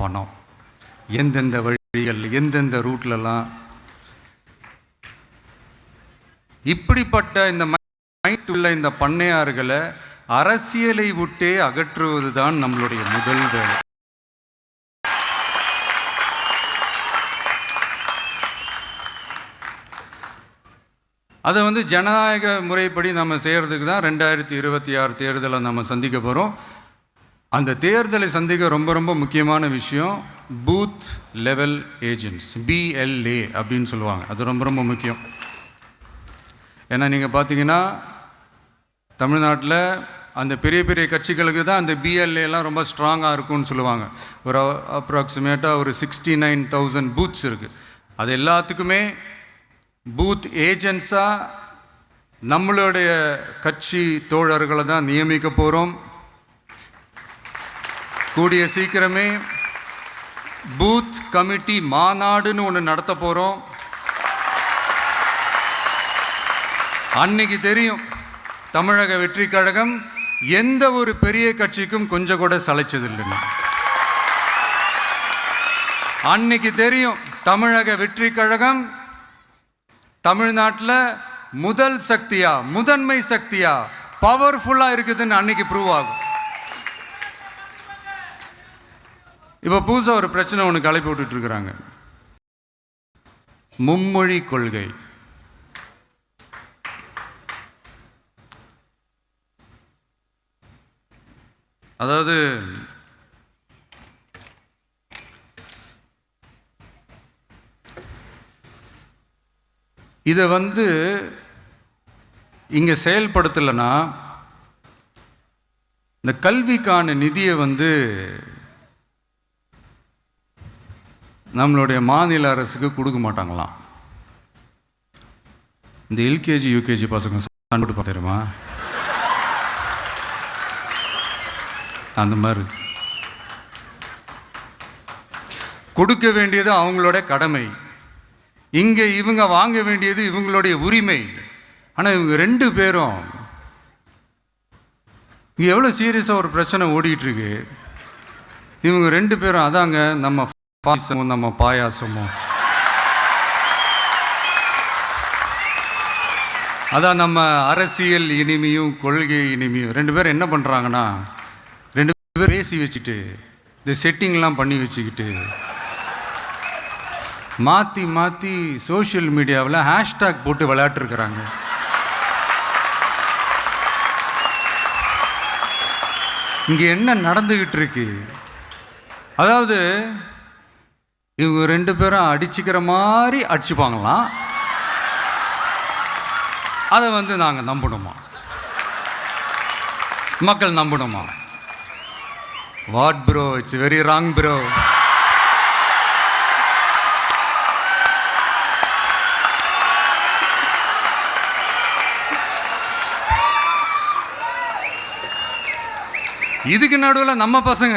பணம். எந்தெந்த வழிகள் எந்தெந்த ரூட்லலாம் இப்படிப்பட்ட இந்த மைண்ட் உள்ள இந்த பண்ணையார்களை அரசியலை விட்டே அகற்றுவது தான் நம்மளுடைய முதல் வேலை. அதை வந்து ஜனநாயக முறைப்படி நம்ம செய்கிறதுக்கு தான் ரெண்டாயிரத்தி இருபத்தி ஆறு தேர்தலை நம்ம சந்திக்க போகிறோம் அந்த தேர்தலை சந்திக்க ரொம்ப ரொம்ப முக்கியமான விஷயம் பூத் லெவல் ஏஜென்ட்ஸ் பிஎல்ஏ அப்படின்னு சொல்லுவாங்க. அது ரொம்ப ரொம்ப முக்கியம். ஏன்னா நீங்கள் பார்த்தீங்கன்னா தமிழ்நாட்டில் அந்த பெரிய பெரிய கட்சிகளுக்கு தான் அந்த பிஎல்ஏலாம் ரொம்ப ஸ்ட்ராங்காக இருக்கும்னு சொல்லுவாங்க. ஒரு அப்ராக்சிமேட்டாக ஒரு சிக்ஸ்டி நைன் தௌசண்ட் பூத்ஸ் இருக்குது அது எல்லாத்துக்குமே பூத் ஏஜென்ட்ஸாக நம்மளுடைய கட்சி தோழர்களை தான் நியமிக்க போகிறோம் கூடிய சீக்கிரமே பூத் கமிட்டி மாநாடுன்னு ஒன்று நடத்த போகிறோம் அன்னைக்கு தெரியும் தமிழக வெற்றி கழகம் எந்த ஒரு பெரிய கட்சிக்கும் கொஞ்சம் கூட சளைச்சதில்லைன்னு. அன்னைக்கு தெரியும் தமிழக வெற்றி கழகம் தமிழ்நாட்டில் முதல் சக்தியா முதன்மை சக்தியா பவர்ஃபுல்லாக இருக்குதுன்னு அன்னைக்கு ப்ரூவ் ஆகும். இப்போ புதுசாக ஒரு பிரச்சனை ஒன்று கிளப்பி விட்டுட்டு இருக்கிறாங்க மும்மொழி கொள்கை. அதாவது இதை வந்து இங்கே செயல்படுத்தலைன்னா இந்த கல்விக்கான நிதியை வந்து நம்மளுடைய மாநில அரசுக்கு கொடுக்க மாட்டாங்களாம். இந்த எல்கேஜி யூகேஜி பசங்க சண்டை பார்த்துருமா அந்த மாதிரி. கொடுக்க வேண்டியது அவங்களோட கடமை. இங்கே இவங்க வாங்க வேண்டியது இவங்களுடைய உரிமை. ஆனால் இவங்க ரெண்டு பேரும் இங்கே எவ்வளோ சீரியஸாக ஒரு பிரச்சனை ஓடிக்கிட்டு இருக்கு. இவங்க ரெண்டு பேரும் அதாங்க நம்ம பாசமும் நம்ம பாயாசமும் அதான் நம்ம அரசியல் இனிமையும் கொள்கை இனிமையும். ரெண்டு பேரும் என்ன பண்ணுறாங்கன்னா ரெண்டு பேரும் பேசி வச்சுட்டு இந்த செட்டிங்லாம் பண்ணி வச்சுக்கிட்டு மாற்றி மாற்றி சோஷியல் மீடியாவில் ஹேஷ்டேக் போட்டு விளையாட்டுருக்குறாங்க. இங்கே என்ன நடந்துக்கிட்டு இருக்கு அதாவது இவங்க ரெண்டு பேரும் அடிச்சுக்கிற மாதிரி அடிச்சுப்பாங்களாம் அதை வந்து நாங்கள் நம்பணுமா? மக்கள் நம்பணுமா? What bro it's very wrong bro. இதுக்கு நடுவில் நம்ம பசங்க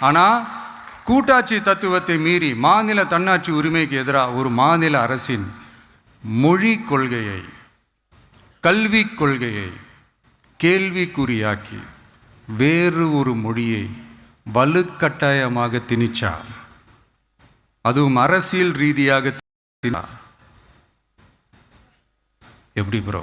ஆனால் கூட்டாட்சி தத்துவத்தை மீறி மாநில தன்னாட்சி உரிமைக்கு எதிராக ஒரு மாநில அரசின் மொழி கொள்கையை கல்விக் கொள்கையை கேள்விக்குறியாக்கி வேறு ஒரு மொழியை வலுக்கட்டாயமாக திணிச்சார் அதுவும் அரசியல் ரீதியாக எப்படி ப்ரோ